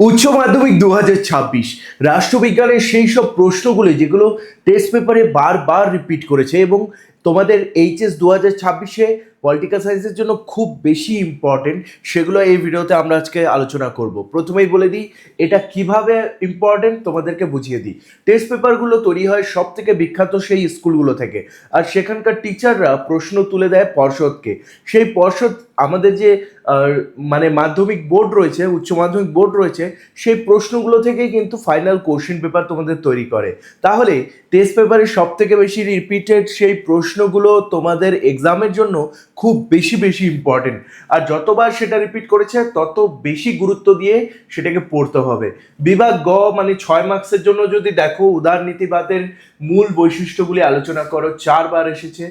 উচ্চ মাধ্যমিক দু হাজার ছাব্বিশ। রাষ্ট্রবিজ্ঞানের সেই সব প্রশ্নগুলি যেগুলো টেস্ট পেপারে বারবার রিপিট করেছে এবং তোমাদের এইচএস দু হাজার ছাব্বিশে পলিটিক্যাল সায়েন্সের জন্য খুব বেশি ইম্পর্টেন্ট সেগুলো এই ভিডিওতে আমরা আজকে আলোচনা করব। প্রথমেই বলে দিই, এটা কীভাবে ইম্পর্টেন্ট তোমাদেরকে বুঝিয়ে দিই। টেস্ট পেপারগুলো তৈরি হয় সব থেকে বিখ্যাত সেই স্কুলগুলো থেকে। আর সেখানকার টিচাররা প্রশ্ন তুলে দেয় পর্ষদকে। সেই পর্ষদ, আমাদের যে মানে মাধ্যমিক বোর্ড রয়েছে, উচ্চ মাধ্যমিক বোর্ড রয়েছে, সেই প্রশ্নগুলো থেকেই কিন্তু ফাইনাল কোশ্চেন পেপার তোমাদের তৈরি করে। তাহলে টেস্ট পেপারে সব থেকে বেশি রিপিটেড সেই প্রশ্নগুলো তোমাদের এক্সামের জন্য খুব বেশি বেশি ইম্পর্টেন্ট আর যতবার সেটা রিপিট করেছে, তত বেশি গুরুত্ব দিয়ে সেটাকে পড়তে হবে। বিভাগ গ মানে ছয় মার্কসের জন্য যদি দেখো উদারনীতিবাদের মূল বৈশিষ্ট্যগুলি আলোচনা করো, চারবার এসেছে।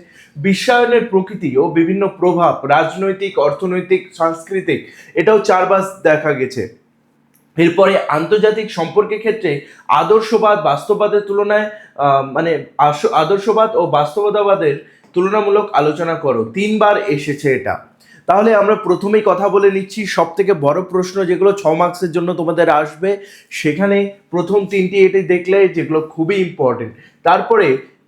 বিশ্বায়নের প্রকৃতি ও বিভিন্ন প্রভাব, রাজনৈতিক, অর্থনৈতিক, সাংস্কৃতিক, এটাও চারবার দেখা গেছে। এরপরে আন্তর্জাতিক সম্পর্কের ক্ষেত্রে আদর্শবাদ, বাস্তববাদের তুলনায় মানে আদর্শবাদ ও বাস্তবতাবাদের তুলনামূলক আলোচনা করো। তিনবার এসেছে এটা। তাহলে আমরা প্রথমেই কথা বলে নিচ্ছি সব থেকে বড় প্রশ্ন যেগুলো ছ মার্কসের জন্য তোমাদের আসবে। সেখানে প্রথম তিনটি এটি দেখলে যেগুলো খুবই ইম্পর্টেন্ট তারপরে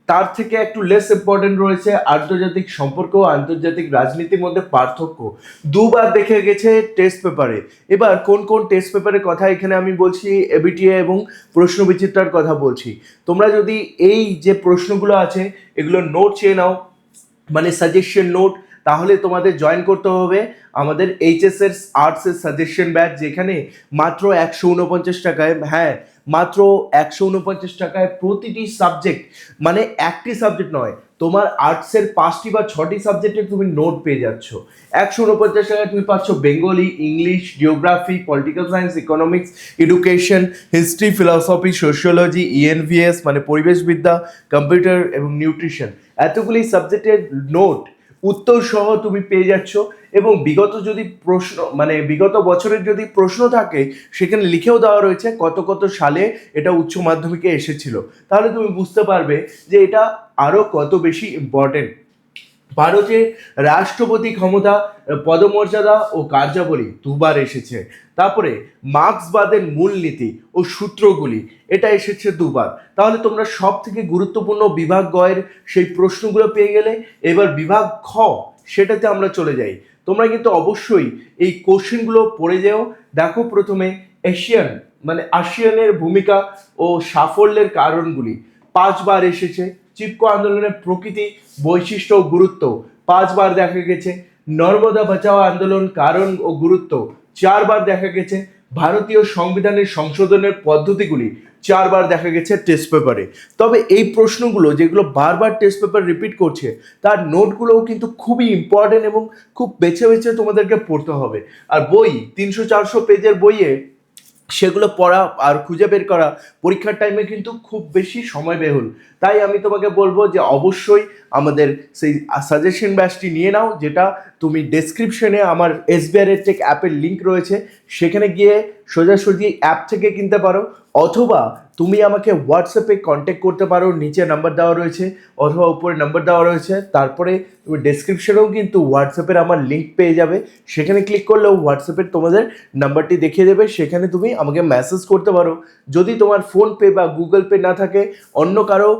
তার থেকে একটু লেস ইম্পর্টেন্ট রয়েছে আন্তর্জাতিক সম্পর্ক আন্তর্জাতিক রাজনীতির মধ্যে পার্থক্য। দুবার দেখে গেছে টেস্ট পেপারে এবার কোন কোন টেস্ট পেপারের কথা এখানে আমি বলছি, এবিটিএ এবং প্রশ্ন বিচিত্রার কথা বলছি। তোমরা যদি এই যে প্রশ্নগুলো আছে, এগুলো নোট চেয়ে নাও মানে সাজেশন নোট তাহলে তোমাদের জয়েন করতে হবে আমাদের এইচএস এর আর্টসের সাজেশন ব্যাচ যেখানে মাত্র একশো উনপঞ্চাশ টাকায় হ্যাঁ মাত্র একশো উনপঞ্চাশ টাকায় প্রতিটি সাবজেক্ট মানে একটি সাবজেক্ট নয়, তোমার আর্টসের পাঁচটি বা ছটি সাবজেক্টে তুমি নোট পেয়ে যাচ্ছ। একশো উনপঞ্চাশ টাকায় তুমি পাচ্ছ Bengali English geography political science economics education history philosophy sociology ENVS মানে পরিবেশবিদ্যা কম্পিউটার এবং নিউট্রিশন এতগুলি সাবজেক্টের নোট উত্তর সহ তুমি পেয়ে যাচ্ছ এবং বিগত যদি প্রশ্ন মানে বিগত বছরের যদি প্রশ্ন থাকে, সেখানে লিখেও দেওয়া রয়েছে কত কত সালে এটা উচ্চ মাধ্যমিকে এসেছিল। তাহলে তুমি বুঝতে পারবে যে এটা আরও কত বেশি ইম্পর্টেন্ট ভারতের রাষ্ট্রপতি ক্ষমতা, পদমর্যাদা ও কার্যাবলী দুবার এসেছে। তারপরে মার্ক্সবাদের মূলনীতি ও সূত্রগুলি, এটা এসেছে দুবার। তাহলে তোমরা সব থেকে গুরুত্বপূর্ণ বিভাগ গয়ের সেই প্রশ্নগুলো পেয়ে গেলে, এবার বিভাগ খ, সেটাতে আমরা চলে যাই। তোমরা কিন্তু অবশ্যই এই কোশ্চেনগুলো পড়ে যেও। দেখো প্রথমে এশিয়ান মানে আসিয়ানের ভূমিকা ও সাফল্যের কারণগুলি। পাঁচবার এসেছে। চিপকো আন্দোলনের প্রকৃতি, বৈশিষ্ট্য ও গুরুত্ব। পাঁচবার দেখা গেছে, নর্মদা বাঁচাও আন্দোলন কারণ ও গুরুত্ব। চারবার দেখা গেছে, ভারতীয় সংবিধানের সংশোধনের পদ্ধতিগুলি। চারবার দেখা গেছে টেস্ট পেপারে তবে এই প্রশ্নগুলো যেগুলো বারবার টেস্ট পেপার রিপিট করছে, তার নোটগুলোও কিন্তু খুবই ইম্পর্টেন্ট এবং খুব বেছে বেছে তোমাদেরকে পড়তে হবে। আর বই, তিনশো চারশো পেজের বইয়ে সেগুলো পড়া আর খুঁজে বের করা পরীক্ষার টাইমে কিন্তু খুব বেশি সময় বেহুল। তাই আমি তোমাকে বলব যে অবশ্যই আমাদের সেই সাজেশন ব্যাচটি নিয়ে নাও, যেটা তুমি ডেসক্রিপশনে আমার এসবিআর টেক অ্যাপের লিঙ্ক রয়েছে, সেখানে গিয়ে সোজাসুজি অ্যাপ থেকে কিনতে পারো। অথবা তুমি আমাকে হোয়াটসঅ্যাপে কন্ট্যাক্ট করতে পারো, নিচে নাম্বার দেওয়া রয়েছে, অথবা উপরে নাম্বার দেওয়া রয়েছে, তারপরে তুমি ডেসক্রিপশনেও কিন্তু হোয়াটসঅ্যাপের আমার লিঙ্ক পেয়ে যাবে। সেখানে ক্লিক করলেও হোয়াটসঅ্যাপের তোমাদের নাম্বারটি দেখিয়ে দেবে, সেখানে তুমি আমাকে মেসেজ করতে পারো। যদি তোমার ফোনপে বা গুগল পে না থাকে, অন্য কারও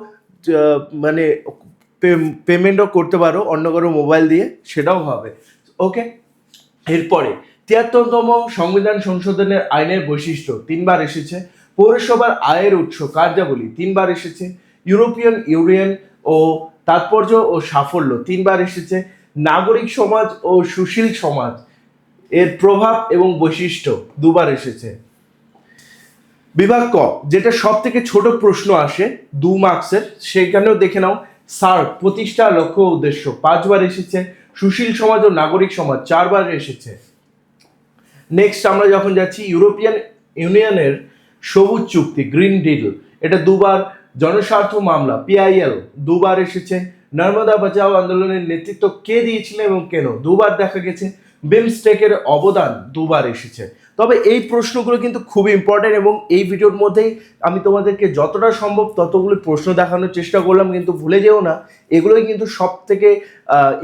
মানে পেমেন্টও করতে পারো, অন্য কারও মোবাইল দিয়ে, সেটাও হবে। ওকে এরপরে, তিয়াত্তরতম সংবিধান সংশোধনের আইনের বৈশিষ্ট্য তিনবার এসেছে। পৌরসভার আয়ের উৎস কার্যাবলী তিনবার এসেছে। ইউরোপিয়ান ইউনিয়ন ও তাৎপর্য ও সাফল্য তিনবার এসেছে। নাগরিক সমাজ ও সুশীল সমাজ এর প্রভাব এবং বৈশিষ্ট্য দুবার এসেছে। বিভাগ ক, যেটা সব থেকে ছোট প্রশ্ন আসে দু মার্কসের সেখানেও দেখে নাও। সার্ক, প্রতিষ্ঠা, লক্ষ্য, উদ্দেশ্য, পাঁচবার এসেছে। সুশীল সমাজ ও নাগরিক সমাজ চারবার এসেছে। নেক্সট আমরা যখন যাচ্ছি ইউরোপিয়ান ইউনিয়নের সবুজ চুক্তি গ্রিন ডিল এটা দুবার জনস্বার্থ মামলা পিআইএল দুবার এসেছে। নর্মদা বাঁচাও আন্দোলনের নেতৃত্ব কে দিয়েছিলেন এবং কেন? দুবার দেখা গেছে। বিমস্টেকের অবদান দুবার এসেছে। তবে এই প্রশ্নগুলো কিন্তু খুবই ইম্পর্টেন্ট এবং এই ভিডিওর মধ্যেই আমি তোমাদেরকে যতটা সম্ভব ততগুলো প্রশ্ন দেখানোর চেষ্টা করলাম, কিন্তু ভুলে যেও না। এগুলোই কিন্তু সব থেকে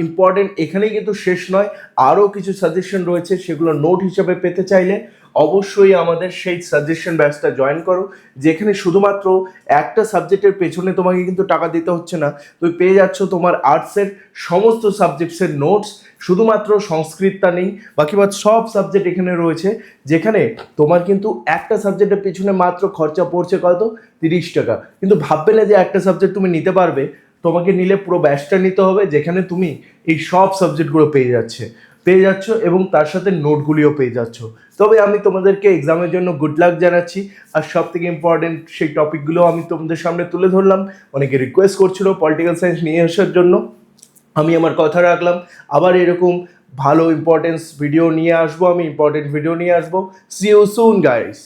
ইম্পর্টেন্ট এখানেই কিন্তু শেষ নয়। আরও কিছু সাজেশন রয়েছে, সেগুলো নোট হিসাবে পেতে চাইলে। অবশ্যই আমাদের সেই সাজেশন ব্যাচটা জয়েন করো, যেখানে শুধুমাত্র একটা সাবজেক্টের পেছনে তোমাকে কিন্তু টাকা দিতে হচ্ছে না। তুমি পেয়ে যাচ্ছ তোমার আর্টসের সমস্ত সাবজেক্টসের নোটস শুধুমাত্র সংস্কৃতটা নেই, বাকি বাদ সব সাবজেক্ট এখানে রয়েছে, যেখানে তোমার কিন্তু একটা সাবজেক্টের পেছনে মাত্র খরচা পড়ছে কত? তিরিশ টাকা। কিন্তু ভাববে না যে একটা সাবজেক্ট তুমি নিতে পারবে, তোমাকে নিলে পুরো ব্যাচটা নিতে হবে, যেখানে তুমি এই সব সাবজেক্টগুলো পেয়ে যাচ্ছে। পেয়ে যাচ্ছ এবং তার সাথে নোটগুলিও পেয়ে যাচ্ছ। তবে আমি তোমাদেরকে এক্সামের জন্য গুড লাক জানাচ্ছি। আর সব থেকে ইম্পর্টেন্ট সেই টপিকগুলো আমি তোমাদের সামনে তুলে ধরলাম। অনেকে রিকোয়েস্ট করছিল পলিটিক্যাল সায়েন্স নিয়ে আসার জন্য। আমি আমার কথা রাখলাম। আবার এরকম ভালো ইম্পর্টেন্স ভিডিও নিয়ে আসব আমি ইম্পর্টেন্ট ভিডিও নিয়ে আসব। C you soon guys